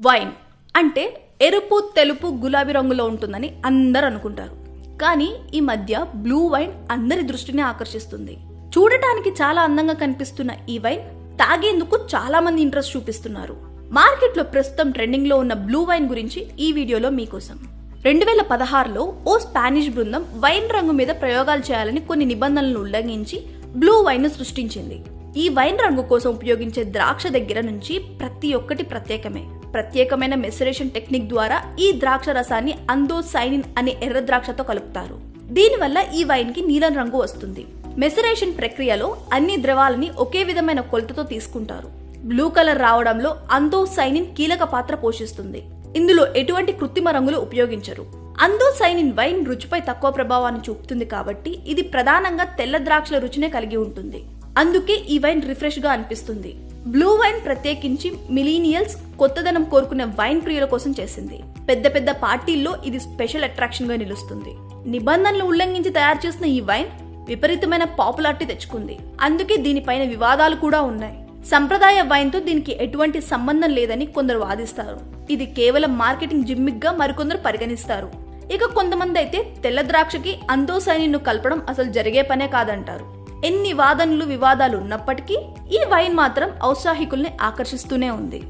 Wine అంటే ఎరుపు తెలుపు గులాబీ రంగులో ఉంటుందని అందరు అనుకుంటారు. కానీ ఈ మధ్య బ్లూ వైన్ అందరి దృష్టిని ఆకర్షిస్తుంది. చూడటానికి చాలా అందంగా కనిపిస్తున్న ఈ వైన్ తాగేందుకు చాలా మంది ఇంట్రెస్ట్ చూపిస్తున్నారు. మార్కెట్లో ప్రస్తుతం ట్రెండింగ్లో ఉన్న బ్లూ వైన్ గురించి ఈ వీడియోలో మీకోసం. రెండు వేల పదహారులో ఓ స్పానిష్ బృందం వైన్ రంగు మీద ప్రయోగాలు చేయాలని కొన్ని నిబంధనలను ఉల్లంఘించి బ్లూ వైన్ను సృష్టించింది. ఈ వైన్ రంగు కోసం ఉపయోగించే ద్రాక్ష దగ్గర నుంచి ప్రతి ఒక్కటి ప్రత్యేకమే. ప్రత్యేకమైన మెసరేషన్ టెక్నిక్ ద్వారా ఈ ద్రాక్ష రసాన్ని అందోసైనిన్ అనే ఎర్ర ద్రాక్షతో కలుపుతారు. దీనివల్ల ఈ వైన్కి నీలం రంగు వస్తుంది. మెసరేషన్ ప్రక్రియలో అన్ని ద్రవాలని ఒకే విధమైన కొలతతో తీసుకుంటారు. బ్లూ కలర్ రావడంలో అందోసైనిన్ కీలక పాత్ర పోషిస్తుంది. ఇందులో ఎటువంటి కృత్రిమ రంగులు ఉపయోగించరు. అందోసైనిన్ వైన్ రుచిపై తక్కువ ప్రభావాన్ని చూపుతుంది కాబట్టి ఇది ప్రధానంగా తెల్ల ద్రాక్షల రుచినే కలిగి ఉంటుంది. అందుకే ఈ వైన్ రిఫ్రెష్గా అనిపిస్తుంది. బ్లూ వైన్ ప్రత్యేకించి మిలీనియల్స్ కొత్తదనం కోరుకునే వైన్ ప్రియుల కోసం చేసింది. పెద్ద పెద్ద పార్టీల్లో ఇది స్పెషల్ అట్రాక్షన్గా నిలుస్తుంది. నిబంధనలు ఉల్లంఘించి తయారు చేసిన ఈ వైన్ విపరీతమైన పాపులారిటీ తెచ్చుకుంది. అందుకే దీనిపైన వివాదాలు కూడా ఉన్నాయి. సంప్రదాయ వైన్తో దీనికి ఎటువంటి సంబంధం లేదని కొందరు వాదిస్తారు. ఇది కేవలం మార్కెటింగ్ జిమ్మిక్గా మరికొందరు పరిగణిస్తారు. ఇక కొంతమంది అయితే తెల్ల ద్రాక్షకి అందోసైనిను కలపడం అసలు జరిగే పనే కాదంటారు. ఎన్ని వాదనలు వివాదాలు ఉన్నప్పటికీ ఈ వైన్ మాత్రం ఔత్సాహికుల్ని ఆకర్షిస్తూనే ఉంది.